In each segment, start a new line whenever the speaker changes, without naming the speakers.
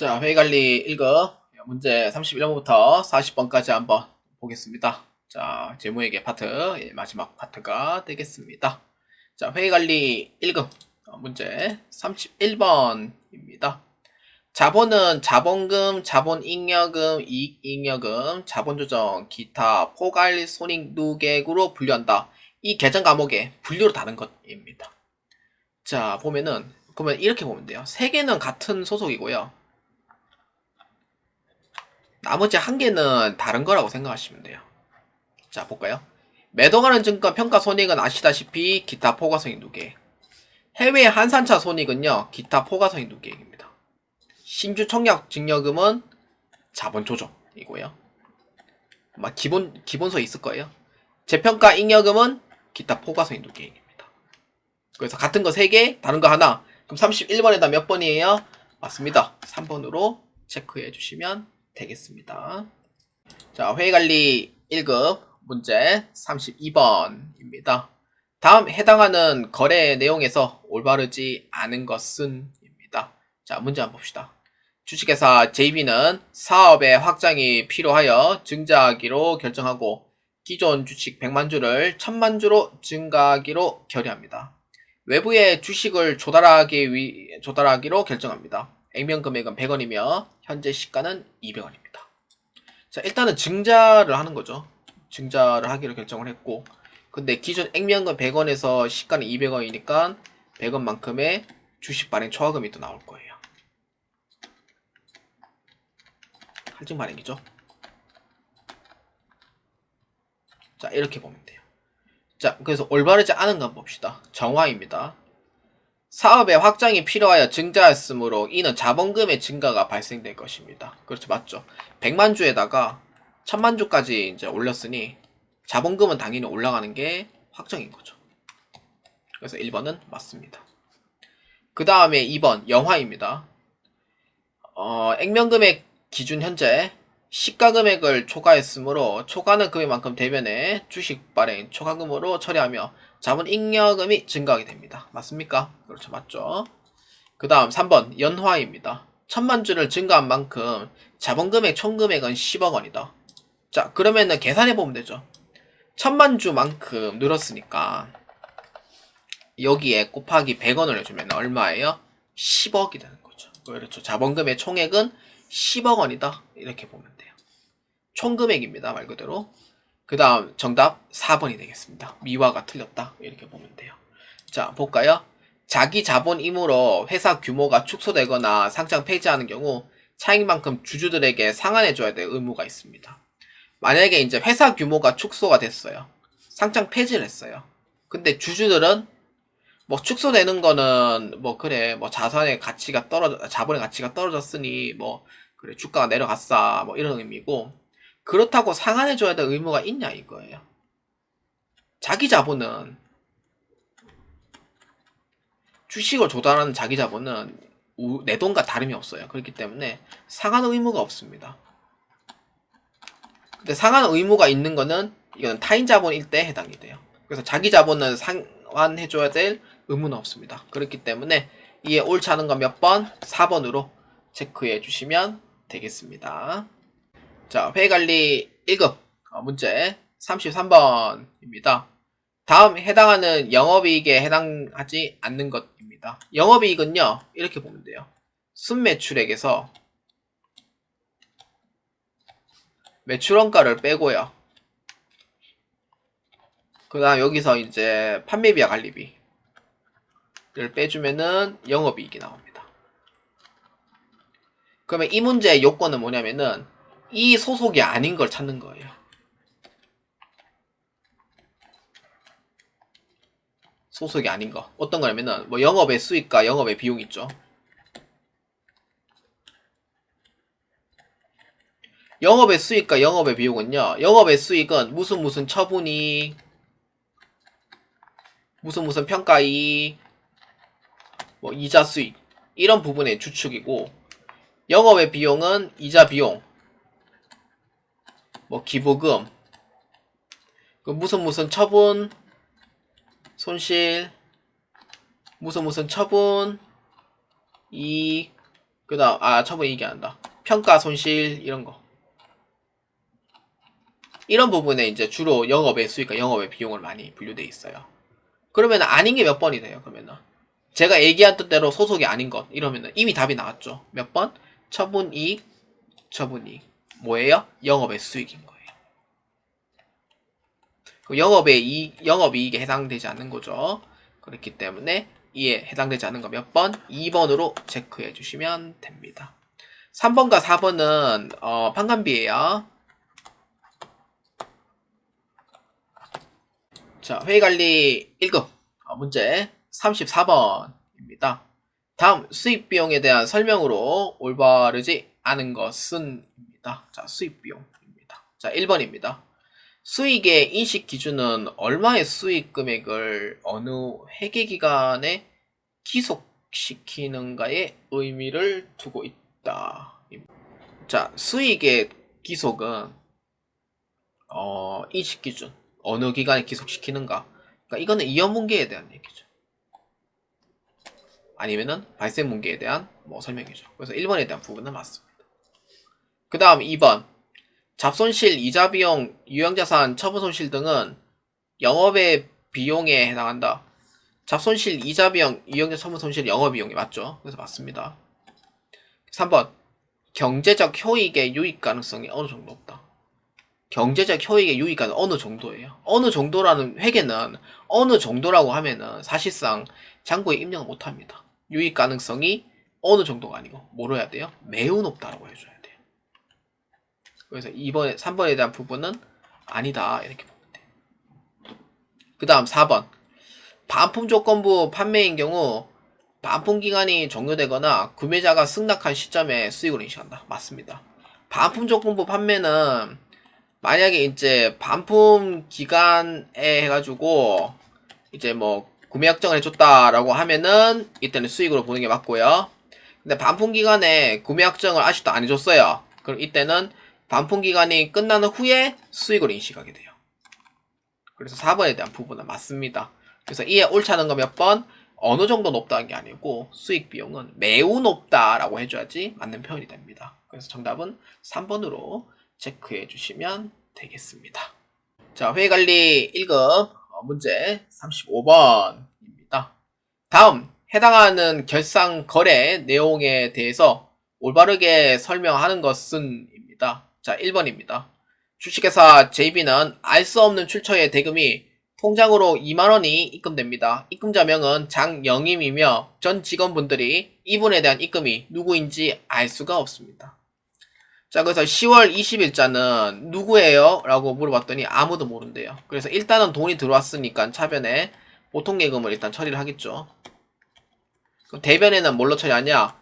자, 회의관리 1급 문제 31번부터 40번까지 한번 보겠습니다. 자, 제무에게 파트 예, 마지막 파트가 되겠습니다. 자, 회의관리 1급 문제 31번입니다. 자본은 자본금, 자본잉여금, 이익잉여금, 자본조정, 기타, 포괄, 손익, 누객으로 분류한다. 이 계정 과목의 분류로 다른 것입니다. 자, 보면은 그러면 이렇게 보면 돼요. 세 개는 같은 소속이고요. 나머지 한 개는 다른 거라고 생각하시면 돼요. 자, 볼까요? 매도가는 증권 평가 손익은 아시다시피 기타 포괄손익 누계. 해외 한산차 손익은요, 기타 포괄손익 누계입니다. 신주 청약 증여금은 자본 조정이고요. 막 기본 기본서 있을 거예요. 재평가 잉여금은 기타 포괄손익 누계입니다. 그래서 같은 거 3개, 다른 거 하나. 그럼 31번에다 몇 번이에요? 맞습니다. 3번으로 체크해 주시면 되겠습니다. 자, 회의관리 1급 문제 32번입니다. 다음 해당하는 거래 내용에서 올바르지 않은 것은 입니다. 자, 문제 한번 봅시다. 주식회사 JB는 사업의 확장이 필요하여 증자하기로 결정하고 기존 주식 100만 주를 1000만 주로 증가하기로 결의합니다. 외부에 주식을 조달하기 위, 조달하기로 결정합니다. 액면 금액은 100원이며 현재 시가는 200원입니다. 자, 일단은 증자를 하는 거죠. 증자를 하기로 결정을 했고 근데 기존 액면금 100원에서 시가는 200원이니까 100원만큼의 주식 발행 초과금이 또 나올 거예요. 할증 발행이죠. 자, 이렇게 보면 돼요. 자, 그래서 올바르지 않은 건 봅시다. 정화입니다. 사업의 확장이 필요하여 증자했으므로 이는 자본금의 증가가 발생될 것입니다. 그렇죠, 맞죠? 100만 주에다가 1000만 주까지 이제 올렸으니 자본금은 당연히 올라가는 게 확정인 거죠. 그래서 1번은 맞습니다. 그 다음에 2번 영화입니다. 어, 액면금액 기준 현재 시가 금액을 초과했으므로 초과는 금액만큼 대변해 주식 발행 초과금으로 처리하며 자본 잉여금이 증가하게 됩니다. 맞습니까? 그렇죠. 맞죠. 그 다음 3번 연화입니다. 천만 주를 증가한 만큼 자본금액 총금액은 10억 원이다. 자 그러면은 계산해 보면 되죠. 천만 주만큼 늘었으니까 여기에 곱하기 100원을 해주면 얼마예요? 10억이 되는 거죠. 그렇죠. 자본금의 총액은 10억 원이다. 이렇게 보면 돼요. 총금액입니다. 말 그대로. 그 다음 정답 4번이 되겠습니다. 미화가 틀렸다. 이렇게 보면 돼요. 자, 볼까요? 자기 자본임으로 회사 규모가 축소되거나 상장 폐지하는 경우 차익만큼 주주들에게 상환해줘야 될 의무가 있습니다. 만약에 이제 회사 규모가 축소가 됐어요. 상장 폐지를 했어요. 근데 주주들은 뭐 축소되는 거는 뭐 그래 뭐 자산의 가치가 떨어져 자본의 가치가 떨어졌으니 뭐 그래 주가가 내려갔어 뭐 이런 의미고 그렇다고 상환해줘야 될 의무가 있냐 이거예요. 자기 자본은 주식을 조달하는 자기 자본은 내 돈과 다름이 없어요. 그렇기 때문에 상환 의무가 없습니다. 근데 상환 의무가 있는 거는 이건 타인 자본일 때 해당이 돼요. 그래서 자기 자본은 상환해줘야 될 의무는 없습니다. 그렇기 때문에 이에 옳지 않은 건몇 번? 4번으로 체크해 주시면 되겠습니다. 자, 회의관리 1급 어, 문제 33번입니다. 다음 해당하는 영업이익에 해당하지 않는 것입니다. 영업이익은요, 이렇게 보면 돼요. 순매출액에서 매출원가를 빼고요. 그 다음 여기서 이제 판매비와 관리비를 빼주면은 영업이익이 나옵니다. 그러면 이 문제의 요건은 뭐냐면은 이 소속이 아닌 걸 찾는 거예요. 소속이 아닌 거. 어떤 거냐면은 뭐 영업의 수익과 영업의 비용 있죠. 영업의 수익과 영업의 비용은요. 영업의 수익은 무슨 무슨 처분이 무슨 무슨 평가이 뭐 이자 수익 이런 부분의 주축이고 영업의 비용은 이자 비용 뭐 기부금 그 무슨 무슨 처분 손실 무슨 무슨 처분 이그 다음, 아, 처분 얘기한다. 평가 손실, 이런 거. 이런 부분에 이제 주로 영업의 수익과 영업의 비용을 많이 분류돼 있어요. 그러면 아닌 게 몇 번이 돼요, 그러면은. 제가 얘기한 뜻대로 소속이 아닌 것, 이러면은 이미 답이 나왔죠. 몇 번? 처분 이익, 처분 이익. 뭐예요? 영업의 수익인 거예요. 그 영업의 이 영업이익에 해당되지 않는 거죠. 그렇기 때문에 이에 해당되지 않는 거몇 번? 2번으로 체크해 주시면 됩니다. 3번과 4번은 어, 판관비예요. 자, 회의관리 1급 어, 문제 34번입니다. 다음 수익 비용에 대한 설명으로 올바르지 않은 것은 입니다. 자, 수익 비용입니다. 자, 1번입니다. 수익의 인식 기준은 얼마의 수익 금액을 어느 회계 기간에 기속시키는가에 의미를 두고 있다. 자, 수익의 기속은 어, 인식 기준 어느 기간에 기속시키는가. 그러니까 이거는 이연 분계에 대한 얘기죠. 아니면은 발생 분계에 대한 뭐 설명이죠. 그래서 1번에 대한 부분은 맞습니다. 그 다음 2번 잡손실, 이자 비용, 유형자산, 처분 손실 등은 영업의 비용에 해당한다. 잡손실, 이자 비용, 유형자 처분 손실 영업 비용이 맞죠? 그래서 맞습니다. 3번 경제적 효익의 유익 가능성이 어느 정도 없다. 경제적 효익의 유익은 어느 정도예요? 어느 정도라는 회계는 어느 정도라고 하면은 사실상 장부에 입력을 못 합니다. 유익 가능성이 어느 정도가 아니고 뭐로 해야 돼요? 매우 높다라고 해줘야 돼요. 그래서 2번에 3번에 대한 부분은 아니다 이렇게 보면 돼요. 그 다음 4번 반품 조건부 판매인 경우 반품 기간이 종료되거나 구매자가 승낙한 시점에 수익을 인식한다. 맞습니다. 반품 조건부 판매는 만약에 이제 반품 기간에 해가지고 이제 뭐 구매 약정을 해줬다라고 하면은 이때는 수익으로 보는 게 맞고요. 근데 반품 기간에 구매 약정을 아직도 안 해줬어요. 그럼 이때는 반품 기간이 끝나는 후에 수익을 인식하게 돼요. 그래서 4번에 대한 부분은 맞습니다. 그래서 이에 옳다는 거 몇 번? 어느 정도 높다는 게 아니고 수익 비용은 매우 높다라고 해줘야지 맞는 표현이 됩니다. 그래서 정답은 3번으로 체크해 주시면 되겠습니다. 자, 회의관리 1급 어, 문제 35번입니다. 다음 해당하는 결상 거래 내용에 대해서 올바르게 설명하는 것은입니다. 자, 1번입니다. 주식회사 JB는 알 수 없는 출처의 대금이 통장으로 2만원이 입금됩니다. 입금자명은 장영임이며 전 직원분들이 이분에 대한 입금이 누구인지 알 수가 없습니다. 자, 그래서 10월 20일자는 누구예요? 라고 물어봤더니 아무도 모른대요. 그래서 일단은 돈이 들어왔으니까 차변에 보통 예금을 일단 처리를 하겠죠. 대변에는 뭘로 처리하냐?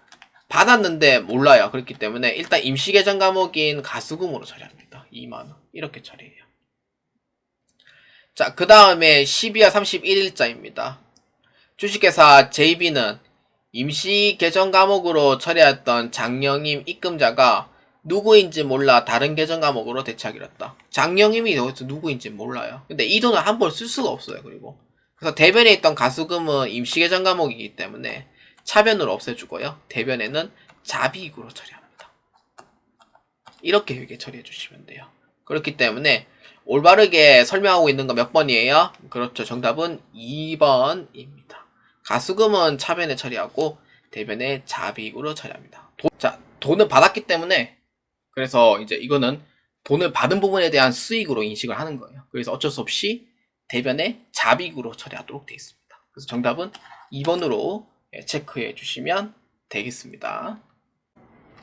받았는데 몰라요. 그렇기 때문에 일단 임시 계정 과목인 가수금으로 처리합니다. 2만 원. 이렇게 처리해요. 자, 그 다음에 12월 31일자입니다. 주식회사 JB는 임시 계정 과목으로 처리했던 장영임 입금자가 누구인지 몰라 다른 계정 과목으로 대체하기로 했다. 장영임이 여기서 누구인지 몰라요. 근데 이 돈을 한 번 쓸 수가 없어요. 그리고 그래서 대변에 있던 가수금은 임시 계정 과목이기 때문에 차변으로 없애주고요. 대변에는 자비익으로 처리합니다. 이렇게 회계 처리해 주시면 돼요. 그렇기 때문에 올바르게 설명하고 있는 거 몇 번이에요? 그렇죠. 정답은 2번입니다. 가수금은 차변에 처리하고 대변에 자비익으로 처리합니다. 도, 자, 돈은 받았기 때문에 그래서 이제 이거는 돈을 받은 부분에 대한 수익으로 인식을 하는 거예요. 그래서 어쩔 수 없이 대변에 자비익으로 처리하도록 되어 있습니다. 그래서 정답은 2번으로 예, 체크해 주시면 되겠습니다.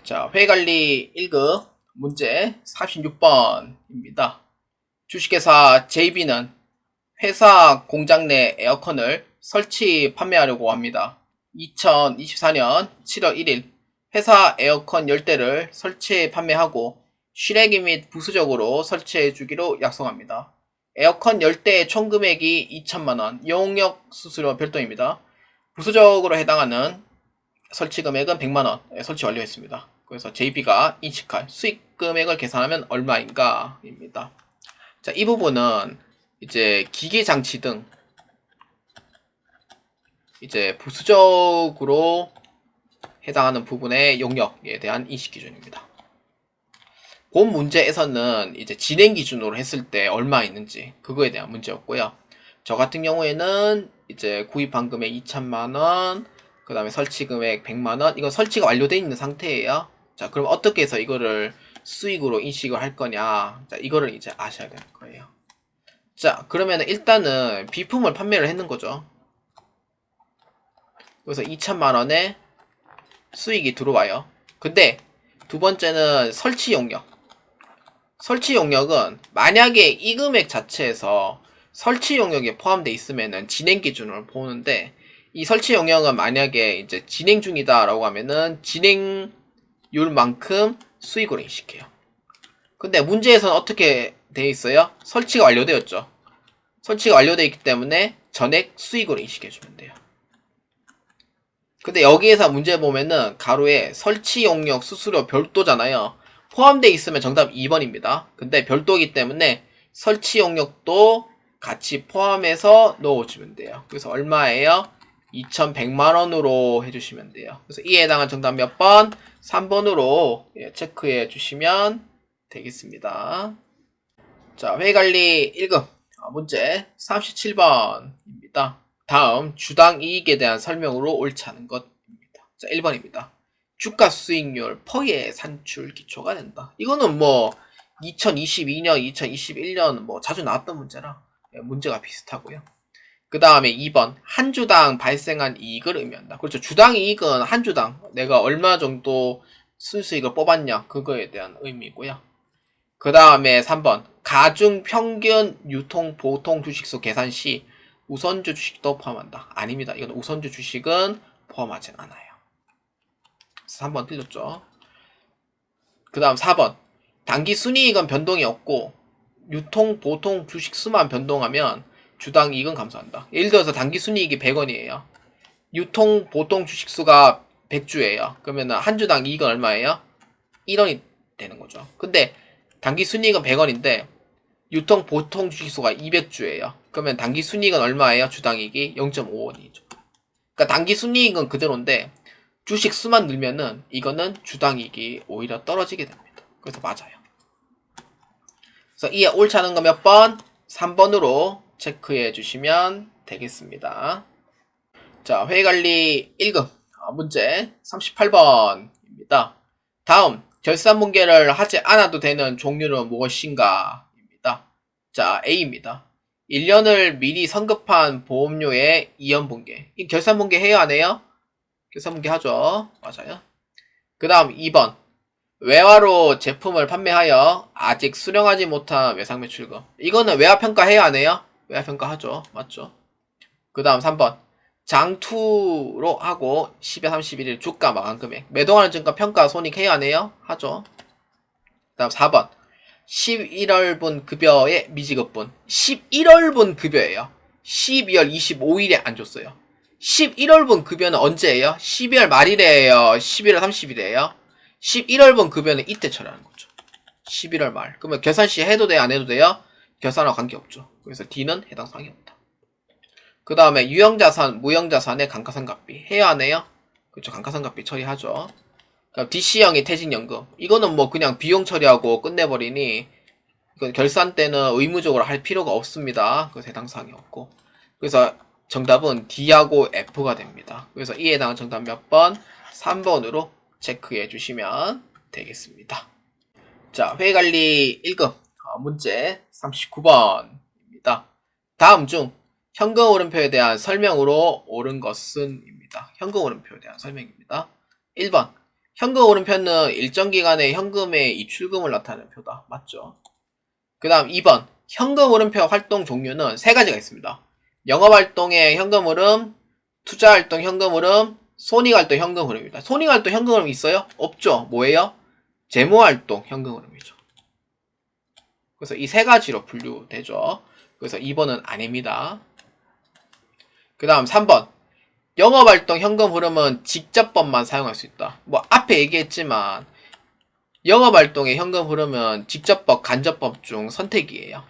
자, 회관리 1급 문제 46번입니다. 주식회사 JB는 회사 공장 내 에어컨을 설치 판매하려고 합니다. 2024년 7월 1일 회사 에어컨 10대를 설치 판매하고 실외기 및 부수적으로 설치해 주기로 약속합니다. 에어컨 10대의 총 금액이 2천만원, 용역 수수료 별도입니다. 부수적으로 해당하는 설치 금액은 100만원 설치 완료했습니다. 그래서 JB가 인식할 수익 금액을 계산하면 얼마인가? 입니다. 자, 이 부분은 이제 기계 장치 등 이제 부수적으로 해당하는 부분의 용역에 대한 인식 기준입니다. 본 문제에서는 이제 진행 기준으로 했을 때 얼마 있는지 그거에 대한 문제였고요. 저 같은 경우에는 이제 구입한 금액 2천만 원, 그 다음에 설치 금액 100만 원, 이건 설치가 완료되어 있는 상태예요. 자, 그럼 어떻게 해서 이거를 수익으로 인식을 할 거냐? 자, 이거를 이제 아셔야 되는 거예요. 자, 그러면 일단은 비품을 판매를 했는 거죠. 그래서 2천만 원에 수익이 들어와요. 근데 두 번째는 설치 용역. 설치 용역은 만약에 이 금액 자체에서 설치 용역에 포함되어 있으면은 진행 기준을 보는데 이 설치 용역은 만약에 이제 진행 중이다라고 하면은 진행률만큼 수익으로 인식해요. 근데 문제에서는 어떻게 돼 있어요? 설치가 완료되었죠. 설치가 완료되어 있기 때문에 전액 수익으로 인식해 주면 돼요. 근데 여기에서 문제 보면은 가로에 설치 용역 수수료 별도잖아요. 포함되어 있으면 정답 2번입니다. 근데 별도이기 때문에 설치 용역도 같이 포함해서 넣어주면 돼요. 그래서 얼마예요? 2,100만 원으로 해주시면 돼요. 그래서 이에 해당한 정답 몇 번? 3번으로 예, 체크해 주시면 되겠습니다. 자, 회의관리 1급 문제 37번입니다. 다음 주당 이익에 대한 설명으로 옳지 않은 것입니다. 자, 1번입니다. 주가 수익률 퍼의 산출 기초가 된다. 이거는 뭐 2022년, 2021년 뭐 자주 나왔던 문제라 예, 문제가 비슷하고요. 그 다음에 2번 한 주당 발생한 이익을 의미한다. 그렇죠. 주당 이익은 한 주당 내가 얼마 정도 순수익을 뽑았냐 그거에 대한 의미고요. 그 다음에 3번 가중 평균 유통 보통 주식수 계산 시 우선주 주식도 포함한다. 아닙니다. 이건 우선주 주식은 포함하지 않아요. 3번 틀렸죠. 그 다음 4번 단기 순이익은 변동이 없고 유통 보통 주식 수만 변동하면 주당 이익은 감소한다. 예를 들어서 단기 순이익이 100원이에요. 유통 보통 주식 수가 100주예요. 그러면 한 주당 이익은 얼마예요? 1원이 되는 거죠. 근데 단기 순이익은 100원인데 유통 보통 주식 수가 200주예요. 그러면 단기 순이익은 얼마예요? 주당 이익이 0.5원이죠. 그러니까 단기 순이익은 그대로인데 주식 수만 늘면은 이거는 주당 이익이 오히려 떨어지게 됩니다. 그래서 맞아요. 그래서 이에 옳지 않은 거몇 번? 3번으로 체크해 주시면 되겠습니다. 자, 회의관리 1급 문제 38번입니다. 다음 결산 분계를 하지 않아도 되는 종류는 무엇인가? 입니다. 자, A입니다. 1년을 미리 선급한 보험료의 이연분계. 이 결산 분계 해야 하네요? 결산 분계 하죠. 맞아요. 그 다음 2번. 외화로 제품을 판매하여 아직 수령하지 못한 외상 매출금. 이거는 외화 평가 해야 하네요? 외화 평가 하죠. 맞죠? 그 다음 3번. 장투로 하고 10에 31일 주가 마감 금액. 매도하는 증가 평가 손익 해야 하네요? 하죠. 그 다음 4번. 11월분 급여의 미지급분. 11월분 급여예요. 12월 25일에 안 줬어요. 11월분 급여는 언제예요? 12월 말이래요. 11월 30일이에요. 11월분 급여는 이때 처리하는 거죠. 11월 말. 그러면 결산 시 해도 돼요? 안 해도 돼요? 결산하고 관계없죠. 그래서 D는 해당 사항이 없다. 그 다음에 유형자산, 무형자산의 감가상각비. 해야 하네요? 그렇죠. 감가상각비 처리하죠. 그럼 DC형의 퇴직연금. 이거는 뭐 그냥 비용 처리하고 끝내버리니 이건 결산 때는 의무적으로 할 필요가 없습니다. 그래서 해당 사항이 없고. 그래서 정답은 D하고 F가 됩니다. 그래서 이에 해당한 정답 몇 번? 3번으로 체크해 주시면 되겠습니다. 자, 회의관리 1급 문제 39번입니다. 다음 중 현금 오름표에 대한 설명으로 옳은 것은 입니다. 현금 오름표에 대한 설명입니다. 1번 현금 오름표는 일정 기간의 현금의 이출금을 나타내는 표다. 맞죠? 그 다음 2번 현금 오름표 활동 종류는 세 가지가 있습니다. 영업 활동의 현금 흐름, 투자 활동 현금 흐름, 손익활동 현금 흐름입니다. 손익활동 현금 흐름 있어요? 없죠. 뭐예요? 재무활동 현금 흐름이죠. 그래서 이 세 가지로 분류되죠. 그래서 2번은 아닙니다. 그 다음 3번. 영업활동 현금 흐름은 직접법만 사용할 수 있다. 뭐 앞에 얘기했지만 영업활동의 현금 흐름은 직접법, 간접법 중 선택이에요.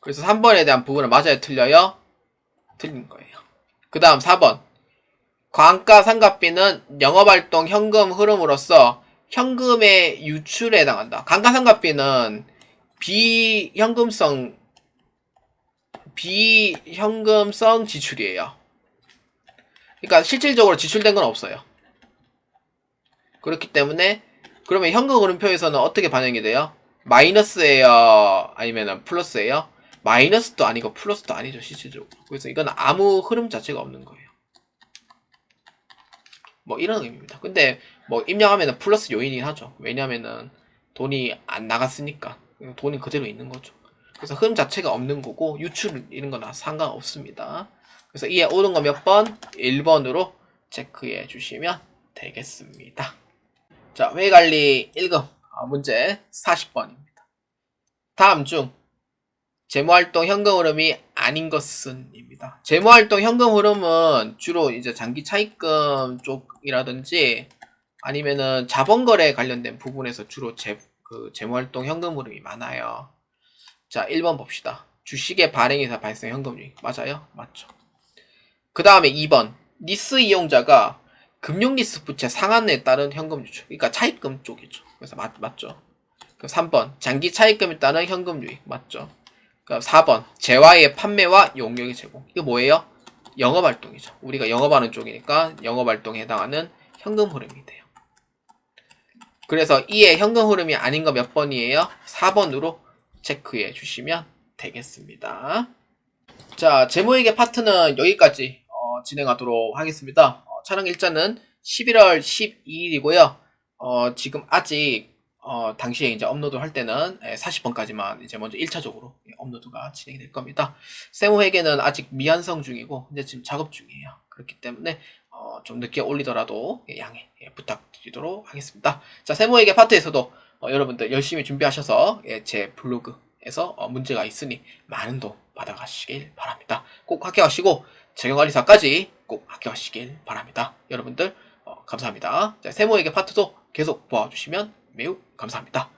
그래서 3번에 대한 부분은 맞아요, 틀려요? 틀린 거예요. 그 다음 4번. 감가상각비는 영업활동 현금 흐름으로서 현금의 유출에 해당한다. 감가상각비는 비현금성 비현금성 지출이에요. 그러니까 실질적으로 지출된 건 없어요. 그렇기 때문에 그러면 현금 흐름표에서는 어떻게 반영이 돼요? 마이너스예요? 아니면 플러스예요? 마이너스도 아니고 플러스도 아니죠 실질적으로. 그래서 이건 아무 흐름 자체가 없는 거예요. 뭐 이런 의미입니다. 근데 뭐 입력하면은 플러스 요인이긴 하죠. 왜냐면은 돈이 안 나갔으니까 돈이 그대로 있는 거죠. 그래서 흐름 자체가 없는 거고 유출 이런 거나 상관없습니다. 그래서 이에 오는 거몇 번? 1번으로 체크해 주시면 되겠습니다. 자, 회관리 1급 아, 문제 40번입니다. 다음 중 재무활동 현금 흐름이 아닌 것은입니다. 재무활동 현금 흐름은 주로 이제 장기 차입금 쪽이라든지 아니면은 자본거래 관련된 부분에서 주로 재, 그 재무활동 현금 흐름이 많아요. 자, 1번 봅시다. 주식의 발행에서 발생 현금유익. 맞아요? 맞죠. 그 다음에 2번. 니스 이용자가 금융리스 부채 상환에 따른 현금 유출. 그러니까 차입금 쪽이죠. 그래서 맞, 맞죠. 그 3번. 장기 차입금에 따른 현금 유익. 맞죠. 그 4번. 재화의 판매와 용역의 제공. 이거 뭐예요? 영업활동이죠. 우리가 영업하는 쪽이니까 영업활동에 해당하는 현금 흐름이 돼요. 그래서 이에 현금 흐름이 아닌 거 몇 번이에요? 4번으로 체크해 주시면 되겠습니다. 자, 재무회계 파트는 여기까지 어, 진행하도록 하겠습니다. 어, 촬영 일자는 11월 12일이고요. 어, 지금 아직 어, 당시에 이제 업로드 할 때는 40번까지만 이제 먼저 1차적으로 업로드가 진행이 될 겁니다. 세무회계는 아직 미완성 중이고 이제 지금 작업 중이에요. 그렇기 때문에 어, 좀 늦게 올리더라도 양해 예, 부탁드리도록 하겠습니다. 자, 세무회계 파트에서도 어, 여러분들 열심히 준비하셔서 예, 제 블로그에서 어, 문제가 있으니 많은 도움 받아가시길 바랍니다. 꼭 합격하시고 재경관리사까지 꼭 합격하시길 바랍니다. 여러분들 어, 감사합니다. 자, 세무회계 파트도 계속 봐주시면 매우 감사합니다.